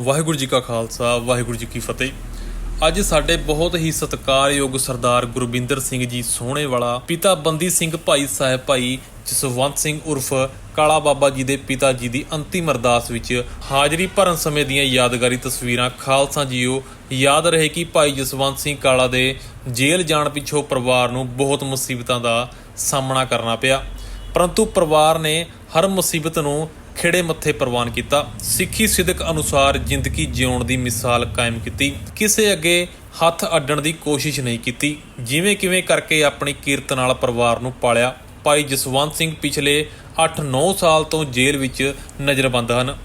ਵਾਹਿਗੁਰੂ ਜੀ ਕਾ ਖਾਲਸਾ, ਵਾਹਿਗੁਰੂ ਜੀ ਕੀ ਫਤਿਹ। ਅੱਜ ਸਾਡੇ ਬਹੁਤ ਹੀ ਸਤਿਕਾਰਯੋਗ ਸਰਦਾਰ ਗੁਰਬਿੰਦਰ ਸਿੰਘ ਜੀ ਸੋਹਣੇ ਵਾਲਾ ਪਿਤਾ ਬੰਦੀ ਸਿੰਘ ਭਾਈ ਸਾਹਿਬ ਭਾਈ ਜਸਵੰਤ ਸਿੰਘ ਉਰਫ ਕਾਲਾ ਬਾਬਾ ਜੀ ਦੇ ਪਿਤਾ ਜੀ ਦੀ ਅੰਤਿਮ ਅਰਦਾਸ ਵਿੱਚ ਹਾਜ਼ਰੀ ਭਰਨ ਸਮੇਂ ਦੀਆਂ ਯਾਦਗਾਰੀ ਤਸਵੀਰਾਂ। ਖਾਲਸਾ ਜੀਓ, ਯਾਦ ਰਹੇ ਕਿ ਭਾਈ ਜਸਵੰਤ ਸਿੰਘ ਕਾਲਾ ਦੇ ਜੇਲ੍ਹ ਜਾਣ ਪਿੱਛੋਂ ਪਰਿਵਾਰ ਨੂੰ ਬਹੁਤ ਮੁਸੀਬਤਾਂ ਦਾ ਸਾਹਮਣਾ ਕਰਨਾ ਪਿਆ। ਪਰੰਤੂ ਪਰਿਵਾਰ ਨੇ ਹਰ ਮੁਸੀਬਤ ਨੂੰ ਖਿਹੜੇ ਮੱਥੇ ਪ੍ਰਵਾਨ ਕੀਤਾ। ਸਿੱਖੀ ਸਿਦਕ ਅਨੁਸਾਰ ਜ਼ਿੰਦਗੀ ਜਿਉਣ ਦੀ ਮਿਸਾਲ ਕਾਇਮ ਕੀਤੀ। ਕਿਸੇ ਅੱਗੇ ਹੱਥ ਅੱਡਣ ਦੀ ਕੋਸ਼ਿਸ਼ ਨਹੀਂ ਕੀਤੀ। ਜਿਵੇਂ ਕਿਵੇਂ ਕਰਕੇ ਆਪਣੀ ਕੀਰਤ ਨਾਲ ਪਰਿਵਾਰ ਨੂੰ ਪਾਲਿਆ। ਭਾਈ ਜਸਵੰਤ ਸਿੰਘ ਪਿਛਲੇ 8-9 ਸਾਲ ਤੋਂ ਜੇਲ੍ਹ ਵਿੱਚ ਨਜ਼ਰਬੰਦ ਹਨ।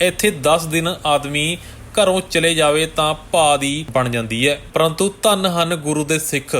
ਇੱਥੇ 10 ਦਿਨ ਆਦਮੀ ਘਰੋਂ ਚਲੇ ਜਾਵੇ ਤਾਂ ਭਾ ਦੀ ਬਣ ਜਾਂਦੀ ਹੈ। ਪਰੰਤੂ ਧੰਨ ਹਨ ਗੁਰੂ ਦੇ ਸਿੱਖ,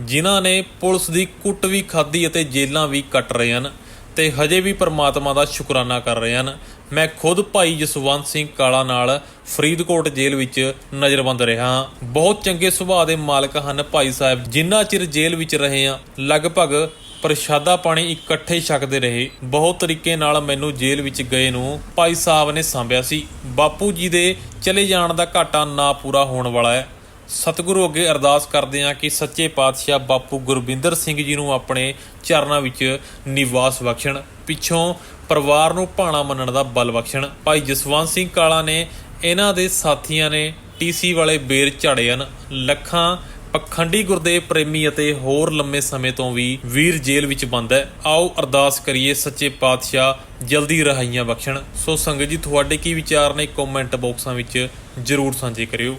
ਜਿਨ੍ਹਾਂ ਨੇ ਪੁਲਿਸ ਦੀ ਕੁੱਟ ਵੀ ਖਾਧੀ ਅਤੇ ਜੇਲ੍ਹਾਂ ਵੀ ਕੱਟ ਰਹੇ ਹਨ। ਤੇ ਹਜੇ ਵੀ ਪਰਮਾਤਮਾ ਦਾ ਸ਼ੁਕਰਾਨਾ ਕਰ ਰਹੇ ਹਨ। ਮੈਂ ਖੁਦ ਭਾਈ ਜਸਵੰਤ ਸਿੰਘ ਕਾਲਾ ਨਾਲ ਫਰੀਦਕੋਟ ਜੇਲ੍ਹ ਵਿੱਚ ਨਜ਼ਰਬੰਦ ਰਿਹਾ ਹਾਂ। ਬਹੁਤ ਚੰਗੇ ਸੁਭਾਅ ਦੇ ਮਾਲਕ ਹਨ ਭਾਈ ਸਾਹਿਬ, ਜਿੰਨਾ ਚਿਰ ਜੇਲ੍ਹ ਵਿੱਚ ਰਹੇ ਹਾਂ, ਲਗਭਗ ਪ੍ਰਸ਼ਾਦਾ ਪਾਣੀ ਇਕੱਠੇ ਛਕਦੇ ਰਹੇ। ਬਹੁਤ ਤਰੀਕੇ ਨਾਲ ਮੈਨੂੰ ਜੇਲ੍ਹ ਵਿੱਚ ਗਏ ਨੂੰ ਭਾਈ ਸਾਹਿਬ ਨੇ ਸਾਂਭਿਆ ਸੀ। ਬਾਪੂ ਜੀ ਦੇ ਚਲੇ ਜਾਣ ਦਾ ਘਾਟਾ ਨਾ ਪੂਰਾ ਹੋਣ ਵਾਲਾ ਹੈ। ਸਤਿਗੁਰੂ ਅੱਗੇ ਅਰਦਾਸ ਕਰਦੇ ਹਾਂ ਕਿ ਸੱਚੇ ਪਾਤਸ਼ਾਹ ਬਾਪੂ ਗੁਰਬਿੰਦਰ ਸਿੰਘ ਜੀ ਨੂੰ ਆਪਣੇ ਚਰਨਾਂ ਵਿੱਚ ਨਿਵਾਸ ਬਖਸ਼ਣ, ਪਿੱਛੋਂ ਪਰਿਵਾਰ ਨੂੰ ਭਾਣਾ ਮੰਨਣ ਦਾ ਬਲ ਬਖਸ਼ਣ। ਭਾਈ ਜਸਵੰਤ ਸਿੰਘ ਕਾਲਾ ਨੇ ਇਹਨਾਂ ਦੇ ਸਾਥੀਆਂ ਨੇ ਟੀਸੀ ਵਾਲੇ ਬੇਰ ਝਾੜੇ ਹਨ। ਲੱਖਾਂ ਪਖੰਡੀ ਗੁਰਦੇਵ ਪ੍ਰੇਮੀ ਅਤੇ ਹੋਰ ਲੰਮੇ ਸਮੇਂ ਤੋਂ ਵੀ ਵੀਰ ਜੇਲ੍ਹ ਵਿੱਚ ਬੰਦ ਹੈ। ਆਓ ਅਰਦਾਸ ਕਰੀਏ ਸੱਚੇ ਪਾਤਸ਼ਾਹ, ਜਲਦੀ ਰਹਾਈਆਂ ਬਖਸ਼ਣ। ਸੋ ਸੰਗਤ ਜੀ, ਤੁਹਾਡੇ ਕੀ ਵਿਚਾਰ ਨੇ? ਕਮੈਂਟ ਬਾਕਸਾਂ ਵਿੱਚ ਜਰੂਰ ਸਾਂਝੇ ਕਰਿਓ।